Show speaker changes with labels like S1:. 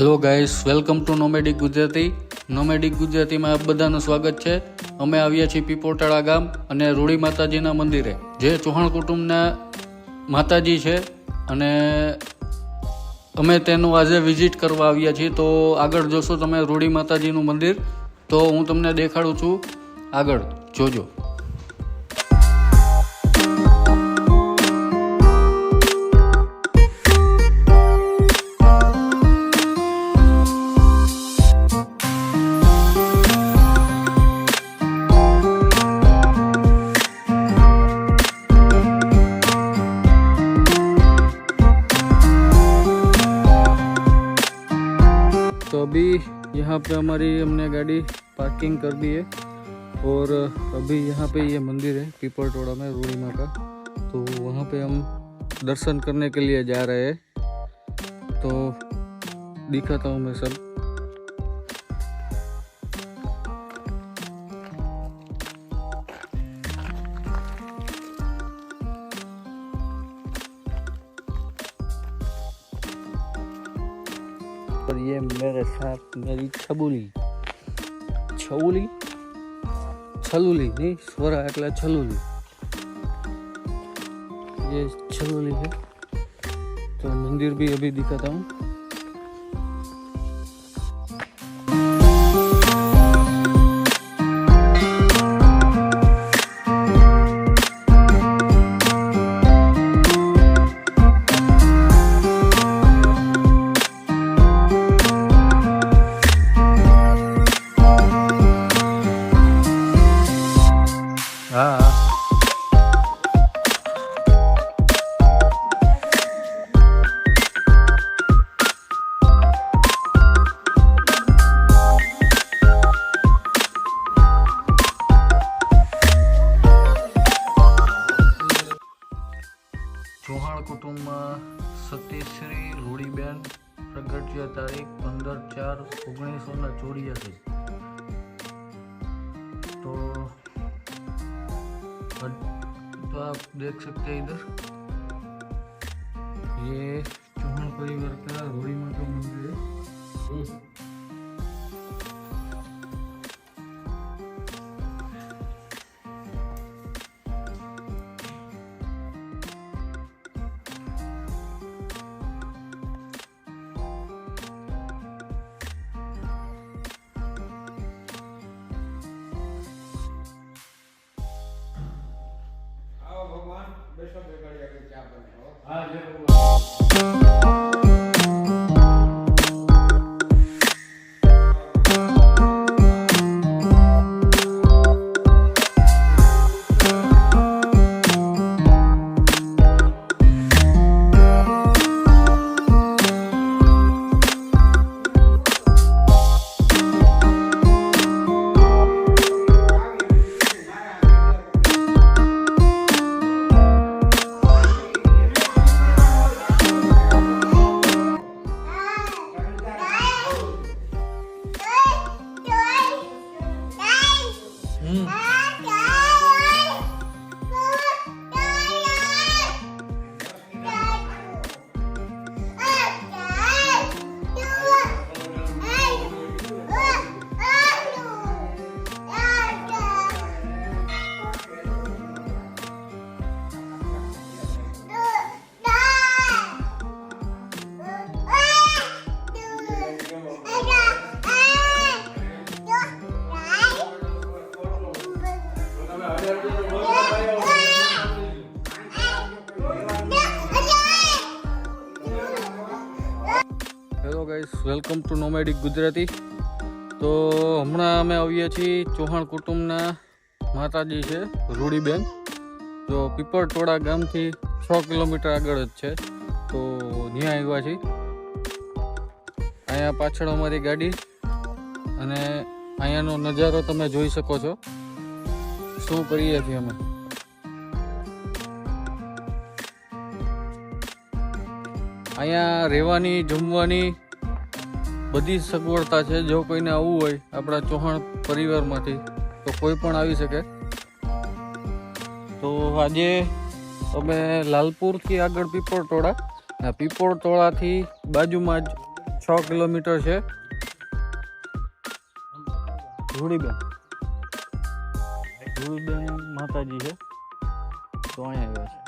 S1: Hello guys welcome to nomadic Gujarati nomadic ગુજરાતીમાં આપ બધાનું સ્વાગત છે. અમે આવ્યા છીએ પીપોટાળા ગામ અને રૂડી માતાજીના મંદિરે. જે ચૌહાણ કુટુંબના માતાજી છે અને અમે તેનું આજે વિઝિટ કરવા આવ્યા છીએ. તો આગળ જોશો તમે રૂડી માતાજીનું મંદિર. તો હું તમને દેખાડું છું. આગળ, જોજો. यहाँ पे हमारी हमने गाड़ी पार्किंग कर दी है और अभी यहाँ पे ये मंदिर है पीपल टोड़ा में रूड़ी माँ का तो वहाँ पे हम दर्शन करने के लिए जा रहे हैं। तो दिखाता हूँ मैं सब। और ये मेरे साथ मेरी छबुली छबुली छलुली नहीं स्वरा એટલે छलुली ये छलुली है तो मंदिर भी अभी दिखाता हूँ ચૌહાણ કુટુંબમાં સતીશ્રી રૂડીબેન પ્રગટ્યા તારીખ પંદર ચાર ઓગણીસો ના ચોર્યાસી तो तो आप देख सकते हैं इधर ये चौहान परिवार का रोड़ी माँ का मंदिर है hello guys welcome to nomadic Gujarati તો હમણાં અમે આવીએ છીએ ચૌહાણ કુટુંબના માતાજી છે, રૂડીબેન. જો પીપળટોળા ગામથી છ કિલોમીટર આગળ જ છે. તો ત્યાં આવ્યા છીએ. અહીંયા પાછળ અમારી ગાડી. અને અહીંયાનો નજારો તમે જોઈ શકો છો. શું કરીએ છીએ અમે? અહીંયા રહેવાની, જમવાની બધી સગવડતા છે. જો કોઈને આવવું હોય આપણા ચૌહાણ પરિવારમાંથી, તો કોઈ પણ આવી શકે. તો આજે અમે લાલપુરથી આગળ પીપળટોળા આ પીપળટોળાથી બાજુમાં જ છ કિલોમીટર છે. રૂડીબેન રૂડીબેન માતાજી છે તો અહીંયા આવ્યા છે.